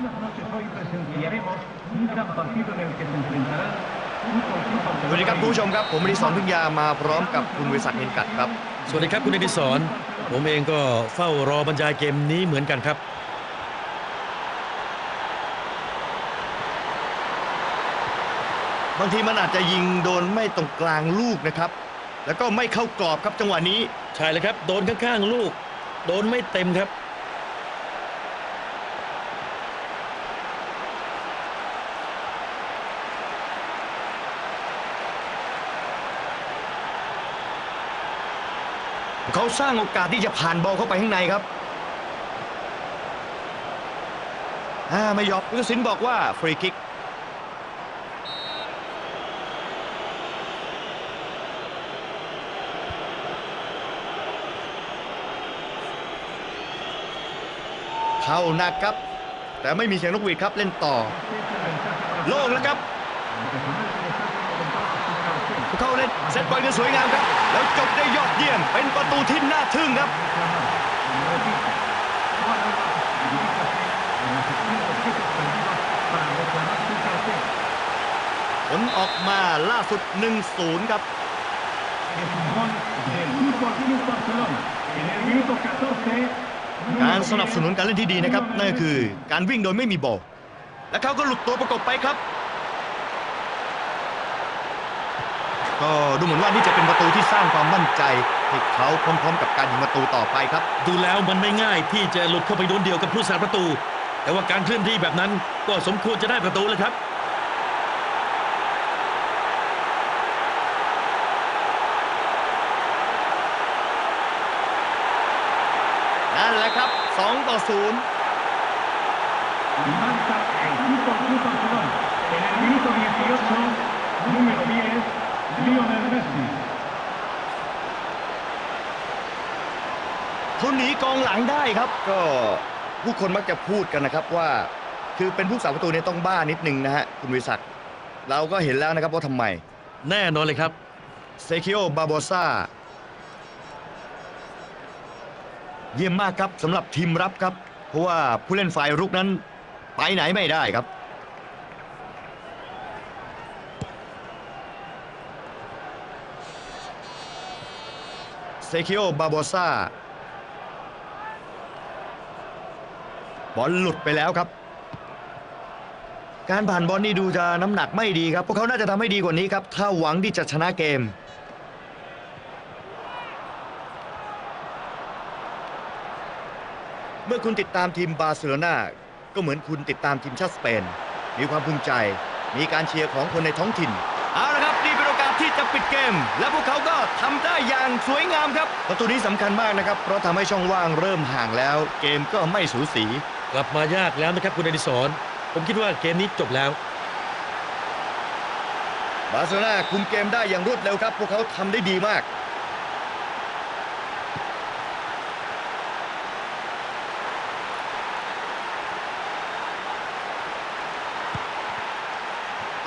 Buenas noches. Hoy presenciaremos un gran partido en el que se enfrentarán un conjunto สวัสดีครับคุณผู้ชมครับ ผมอดิศรพึ่งยามาพร้อมกับคุณวิศักดิ์เห็นกัดครับ สวัสดีครับคุณอดิศรผมเองก็เฝ้ารอบรรยายเกมนี้เหมือนกันครับบางทีมันอาจจะยิงโดนไม่ตรงกลางลูกนะครับ แล้วก็ไม่เข้ากรอบครับจังหวะนี้ ใช่เลยครับ โดนข้างๆลูก โดนไม่เต็มครับ เขาสร้างโอกาสที่จะผ่านบอลเข้าไปข้างในครับไม่ยอมผู้ตัดสินบอกว่าฟรีคิกเข้าหนักครับ แต่ไม่มีเสียงนกหวีดครับเล่นต่อ โล่งแล้วครับเขาเล่นเซตบอลกันสวยงามครับ แล้วจบได้ เป็นประตูที่น่าทึ่งครับผลออกมาล่าสุด 1-0 ครับการสนับสนุนการเล่นที่ดีนะครับ นั่นก็คือการวิ่งโดยไม่มีบอลและเขาก็หลุดตัวประกบไปครับ ก็ดูเหมือนว่านี่จะเป็นประตูที่สร้างความมั่นใจ ให้เขาพร้อมๆ กับการยิงประตูต่อไปครับ ดูแล้วมันไม่ง่ายที่จะหลุดเข้าไปโดนเดียวกับผู้สาประตู แต่ว่าการเคลื่อนที่แบบนั้นก็สมควรจะได้ประตูเลยครับนั่นแหละครับ 2 ต่อ 0 ขาหนีกองหลังได้ครับ ก็ผู้คนมักจะพูดกันนะครับว่า คือเป็นผู้สาประตูเนี่ยต้องบ้านิดนึงนะฮะคุณวิศักดิ์เราก็เห็นแล้วนะครับว่าทำไมแน่นอนเลยครับ เซคิโอบาโบซาเยี่ยมมากครับสำหรับทีมรับครับ เพราะว่าผู้เล่นฝ่ายรุกนั้น ไปไหนไม่ได้ครับ เซคิโอบาโบซา บอลหลุดไปแล้วครับ การผ่านบอลนี่ดูจะน้ำหนักไม่ดีครับ พวกเขาน่าจะทำให้ดีกว่านี้ครับ ถ้าหวังที่จะชนะเกม เมื่อคุณติดตามทีมบาร์เซโลนาก็เหมือนคุณติดตามทีมชาติสเปน มีความภูมิใจ มีการเชียร์ของคนในท้องถิ่น เอาละครับนี่เป็นโอกาสที่จะปิดเกม และพวกเขาก็ทำได้อย่างสวยงามครับ ประตูนี้สำคัญมากนะครับ เพราะทำให้ช่องว่างเริ่มห่างแล้ว เกมก็ไม่สูสี กลับมายากแล้วนะครับคุณอดิศรผมคิดว่าเกมนี้จบแล้วบาร์เซโลนาคุมเกมได้อย่างรวดเร็วครับ พวกเขาทำได้ดีมาก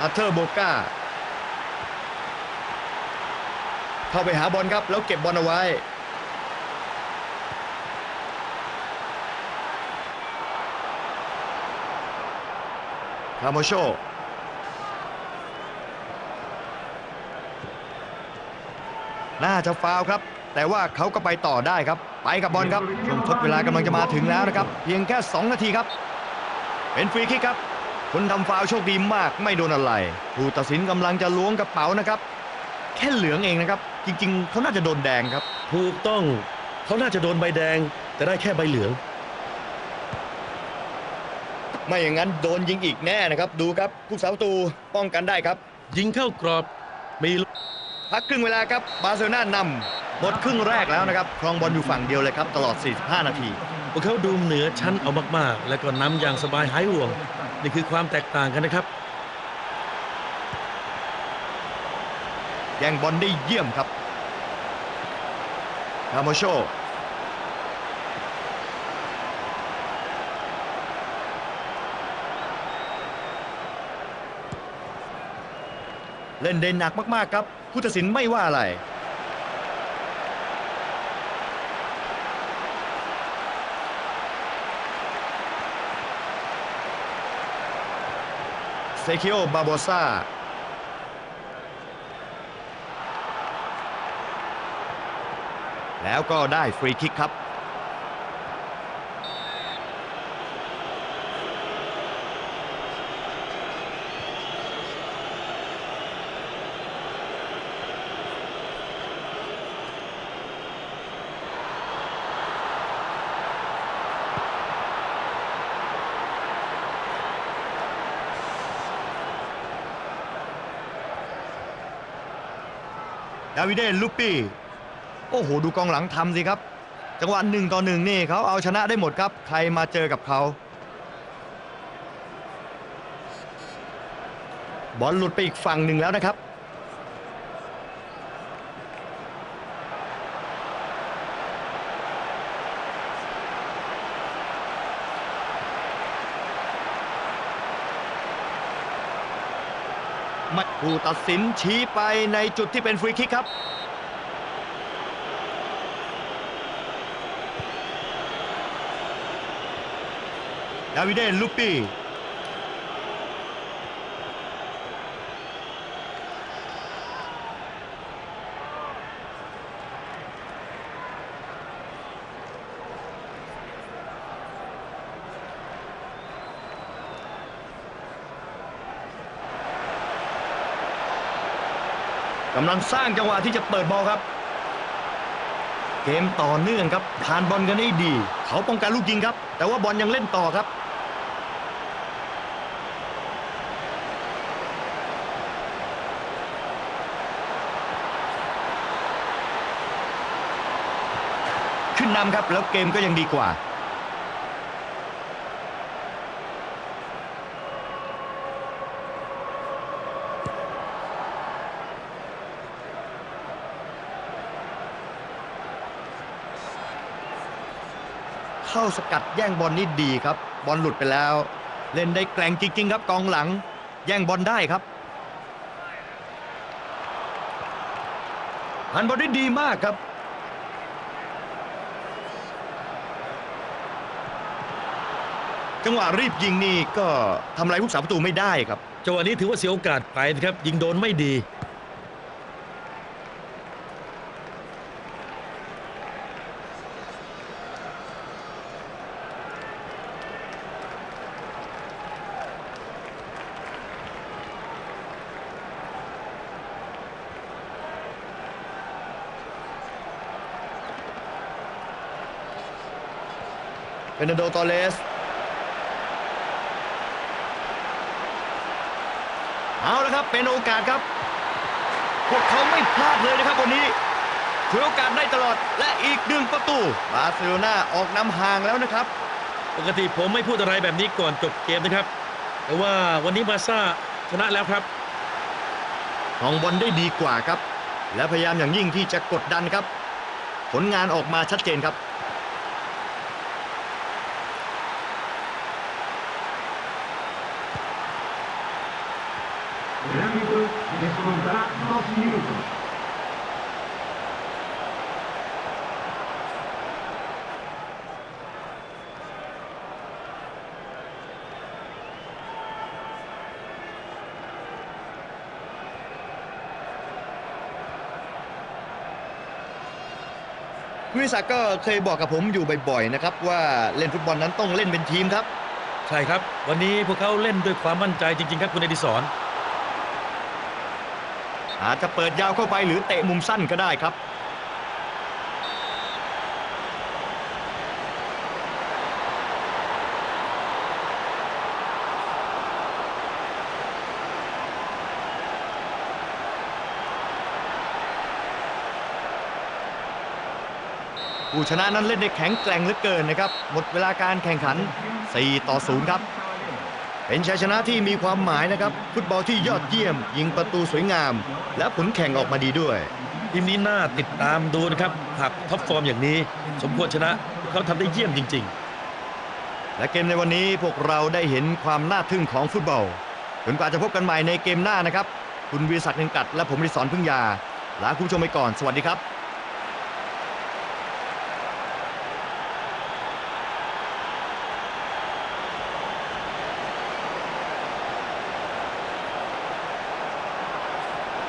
อาเธอร์โบกาเข้าไปหาบอลครับ แล้วเก็บบอลเอาไว้ คาโมโชน่าจะฟาวครับ แต่ว่าเขาก็ไปต่อได้ครับ ไปกับบอลครับช่วงทดเวลากำลังจะมาถึงแล้วนะครับ เพียงแค่ 2 นาทีครับ เป็นฟรีคิกครับ คนทำฟาวโชคดีมากไม่โดนอะไร ผู้ตัดสินกำลังจะล้วงกระเป๋านะครับ แค่เหลืองเองนะครับ จริง ๆเขาน่าจะโดนแดงครับ ถูกต้องเขาน่าจะโดนใบแดง แต่ได้แค่ใบเหลือง ไม่อย่างนั้นโดนยิงอีกแน่นะครับ ดูครับผู้สาประตูป้องกันได้ครับ ยิงเข้ากรอบมีลูกพักครึ่งเวลาครับบาร์เซโลนานำหมดครึ่งแรกแล้วนะครับครองบอลอยู่ฝั่งเดียวเลยครับ ตลอด 45 นาที พวกเขาดูเหนือชั้นเอามากๆ แล้วก็นำอย่างสบายหายห่วง นี่คือความแตกต่างกันนะครับแย่งบอลได้เยี่ยมครับคาโมโช เล่นได้หนักมากๆครับผู้ตัดสินไม่ว่าอะไร เซคิโอบาโบซาแล้วก็ได้ฟรีคิกครับ ดาวิเดลูปปี้โอ้โหดูกองหลังทำสิครับ จังหวะหนึ่งต่อหนึ่งนี่เขาเอาชนะได้หมดครับ ใครมาเจอกับเขาบอลหลุดไปอีกฝั่งหนึ่งแล้วนะครับ ผู้ตัดสินชี้ไปในจุดที่เป็นฟรีคิกครับ ดาวิเดลูปปี้ กำลังสร้างจังหวะที่จะเปิดบอลครับ เกมต่อเนื่องครับผ่านบอลกันได้ดี เขาป้องกันลูกยิงครับ แต่ว่าบอลยังเล่นต่อครับขึ้นนำครับแล้วเกมก็ยังดีกว่า เข้าสกัดแย่งบอลนี่ดีครับ บอลหลุดไปแล้ว เล่นได้แกร่งจริง ๆ ครับกองหลัง แย่งบอลได้ครับหันบอลได้ดีมากครับจังหวะรีบยิงนี่ก็ทำลายผู้สาประตูไม่ได้ครับจังหวะนี้ถือว่าเสียโอกาสไปนะครับยิงโดนไม่ดี เฟรนันโดตอเลสเอาละครับเป็นโอกาสครับ พวกเขาไม่พลาดเลยนะครับวันนี้ถือโอกาสได้ตลอดและอีกหนึ่งประตูบาร์เซโลนาออกนำห่างแล้วนะครับ ปกติผมไม่พูดอะไรแบบนี้ก่อนจบเกมนะครับ แต่ว่าวันนี้บาร์ซ่าชนะแล้วครับของบอลได้ดีกว่าครับ และพยายามอย่างยิ่งที่จะกดดันครับ ผลงานออกมาชัดเจนครับ El árbitro descontará dos minutos. วิศักก็เคยบอกกับผมอยู่บ่อยๆนะครับว่าเล่นฟุตบอลนั้นต้องเล่นเป็นทีมครับ ใช่ครับ วันนี้พวกเขาเล่นด้วยความมั่นใจจริง ๆ ครับคุณอดิศร อาจจะเปิดยาวเข้าไปหรือเตะมุมสั้นก็ได้ครับ ผู้ชนะนั้นเล่นได้แข็งแกร่งเหลือเกินนะครับ หมดเวลาการแข่งขัน 4 ต่อ 0 ครับ เป็นชัยชนะที่มีความหมายนะครับ ฟุตบอลที่ยอดเยี่ยม ยิงประตูสวยงาม และผลแข่งออกมาดีด้วยทีมนี้น่าติดตามดูนะครับหากท็อปฟอร์มอย่างนี้ สมควรชนะเขาทำได้เยี่ยมจริง ๆ และเกมในวันนี้พวกเราได้เห็นความน่าทึ่งของฟุตบอลจนกว่าจะพบกันใหม่ในเกมหน้านะครับ คุณวีรศักดิ์เนนกัดและผมริสอนพึ่งยาลาคุณผู้ชมไปก่อนสวัสดีครับ